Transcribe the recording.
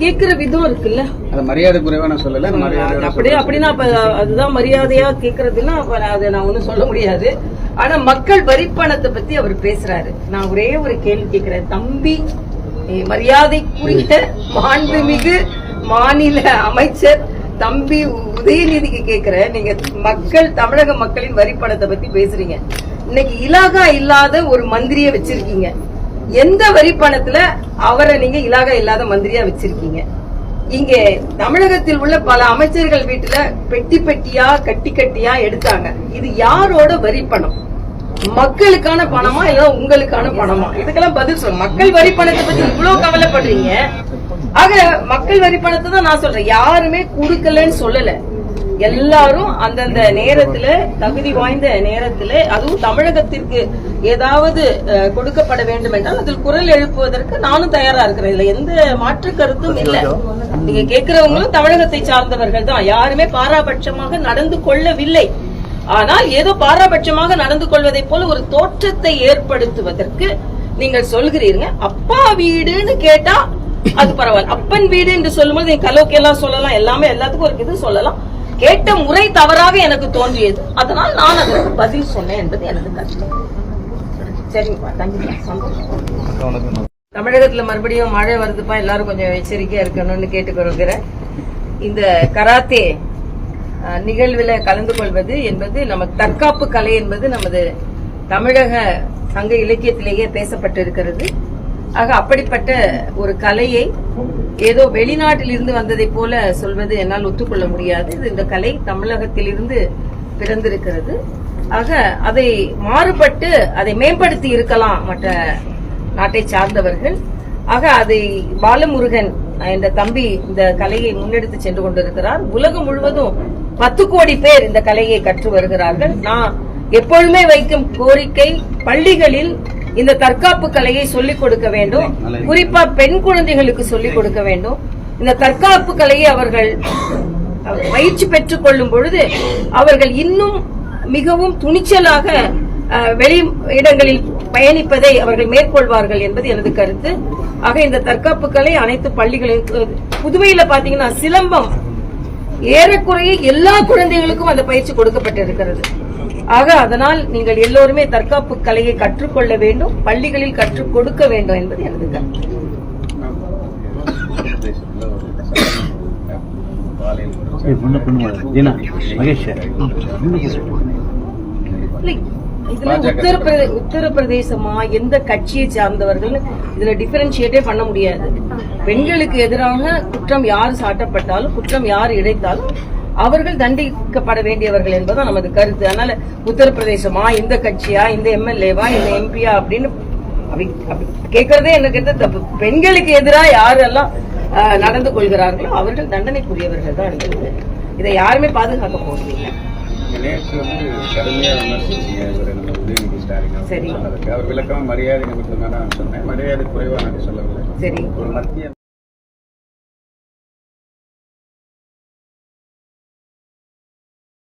கேக்குற விதம் இருக்குல்ல. அது மரியாதை குறைவா நான் சொல்லல மரியாதை அப்படியே அப்படின்னா அப்ப அதுதான் மரியாதையா கேக்குறதுன்னா அதை நான் ஒண்ணும் சொல்ல முடியாது. ஆனா மக்கள் வரிப்பணத்தை பத்தி அவர் பேசுறாரு. நான் ஒரே ஒரு கேள்வி கேக்குறேன். தம்பி eh, மரியாதைக்குரிய மாண்புமிகு மாநில அமைச்சர் தம்பி உதயநிதிக்கு கேக்குறேன். நீங்க மக்கள் தமிழக மக்களின் வரிப்பணத்தை பத்தி பேசுறீங்க. இன்னைக்கு இலாகா இல்லாத ஒரு மந்திரியை வச்சிருக்கீங்க. எந்த வரி பணத்துல அவரை நீங்க இலாகா இல்லாத மந்திரியா வச்சிருக்கீங்க? இங்க தமிழகத்தில் உள்ள பல அமைச்சர்கள் வீட்டுல பெட்டி பெட்டியா கட்டி கட்டியா எடுத்தாங்க. இது யாரோட வரி பணம்? மக்களுக்கான பணமா இல்ல உங்களுக்கான பணமா? இதுக்கெல்லாம் பதில் சொல்ல மக்கள் வரி பணத்தை பத்தி இவ்வளவு கவலைப்படுறீங்க. ஆக மக்கள் வரி பணத்தை தான் நான் சொல்றேன். யாருமே குடுக்கலன்னு சொல்லல. எல்லாரும் அந்தந்த நேரத்துல தகுதி வாய்ந்த நேரத்துல அதுவும் தமிழகத்திற்கு ஏதாவது கொடுக்கப்பட வேண்டும் என்றால் அதில் குரல் எழுப்புவதற்கு நானும் தயாரா இருக்கிறேன். இதுல எந்த மாற்று கருத்தும் இல்ல. நீங்க கேட்கிறவங்களும் தமிழகத்தை சார்ந்தவர்கள் தான். யாருமே பாராபட்சமாக நடந்து கொள்ளவில்லை. ஆனால் ஏதோ பாராபட்சமாக நடந்து கொள்வதை போல ஒரு தோற்றத்தை ஏற்படுத்துவதற்கு நீங்கள் சொல்கிறீங்க அப்பா வீடுன்னு கேட்டா அது பரவாயில்ல. அப்பன் வீடு என்று சொல்லும்போது நீங்க கலோக்கி எல்லாம் சொல்லலாம். எல்லாமே எல்லாத்துக்கும் ஒரு இது சொல்லலாம். கேட்ட முறை தவறாக எனக்கு தோன்றியது. அதனால் நான் அதற்கு பதில் சொன்னேன் என்பது சரிங்கப்பா தேங்க்யூ சந்தோஷம் தமிழகத்துல மறுபடியும் மழை வருதுப்பா எல்லாரும் கொஞ்சம் எச்சரிக்கையா இருக்கணும்னு கேட்டுக்கொள்கிறேன். இந்த கராத்தே நிகழ்வுல கலந்து கொள்வது என்பது நமக்கு தற்காப்பு கலை என்பது நமது தமிழக சங்க இலக்கியத்திலேயே பேசப்பட்டிருக்கிறது. ஆக அப்படிப்பட்ட ஒரு கலையை ஏதோ வெளிநாட்டில் இருந்து வந்ததை போல சொல்வது என்னால் ஒத்துக்கொள்ள முடியாது. இது இந்த கலை தமிழகத்திலிருந்து பிறந்திருக்கிறது. ஆக அதை மாறுபட்டு அதை மேம்படுத்தி இருக்கலாம் மற்ற நாட்டை சார்ந்தவர்கள். ஆக அதை பாலமுருகன் என்ற தம்பி இந்த கலையை முன்னெடுத்து சென்று கொண்டிருக்கிறார். உலகம் முழுவதும் பத்து கோடி பேர் இந்த கலையை கற்று வருகிறார்கள். நான் எப்பொழுதுமே வைக்கும் கோரிக்கை பள்ளிகளில் இந்த தற்காப்பு கலையை சொல்லிக் கொடுக்க வேண்டும். குறிப்பா பெண் குழந்தைகளுக்கு சொல்லிக் கொடுக்க வேண்டும். இந்த தற்காப்பு கலையை அவர்கள் பயிற்சி பெற்றுக் கொள்ளும் பொழுது அவர்கள் இன்னும் மிகவும் துணிச்சலாக வெளி இடங்களில் பயணிப்பதை அவர்கள் மேற்கொள்வார்கள் என்பது எனது கருத்து. ஆக இந்த தற்காப்பு கலை அனைத்து பள்ளிகளிலும் புதுவையில பாத்தீங்கன்னா சிலம்பம் ஏறக்குறைய எல்லா குழந்தைகளுக்கும் அந்த பயிற்சி கொடுக்கப்பட்டிருக்கிறது. ஆக அதனால் நீங்கள் எல்லோருமே தற்காப்பு கலையை கற்றுக்கொள்ள வேண்டும் பள்ளிகளில் கற்றுக் கொடுக்க வேண்டும் என்பது எனது கருத்து. இதுல உத்தரப்பிரதே உத்தரப்பிரதேசமா எந்த கட்சியை சார்ந்தவர்கள் இதுல டிஃபரன்ஷியேட்டே பண்ண முடியாது. பெண்களுக்கு எதிராக குற்றம் யார் சாட்டப்பட்டாலும் குற்றம் யார் இழைத்தாலும் அவர்கள் தண்டிக்கப்பட வேண்டியவர்கள் என்பதுதான் நமது கருத்து. அதனால உத்தரப்பிரதேசமா இந்த கட்சியா இந்த எம்எல்ஏவா இந்த எம்பியா அப்படின்னு அப்படி கேட்கறதே என்ன கேட்ட தப்பு. பெண்களுக்கு எதிராக யாரெல்லாம் நடந்து கொள்கிறார்களோ அவர்கள் தண்டனைக்குரியவர்கள் தான் என்பது இதை யாருமே பாதுகாக்க போவதில்லை. நேற்று வந்து கடுமையா விமர்சிச்சீங்க இவரை நம்ம உதயநிதி ஸ்டாலின் அவர் சரி. சொன்னதுக்கு அவர் விளக்கமா மரியாதை நான் சொன்னேன். மரியாதை குறைவா நான் சொல்லவில்லை. சரி. ஒரு மத்திய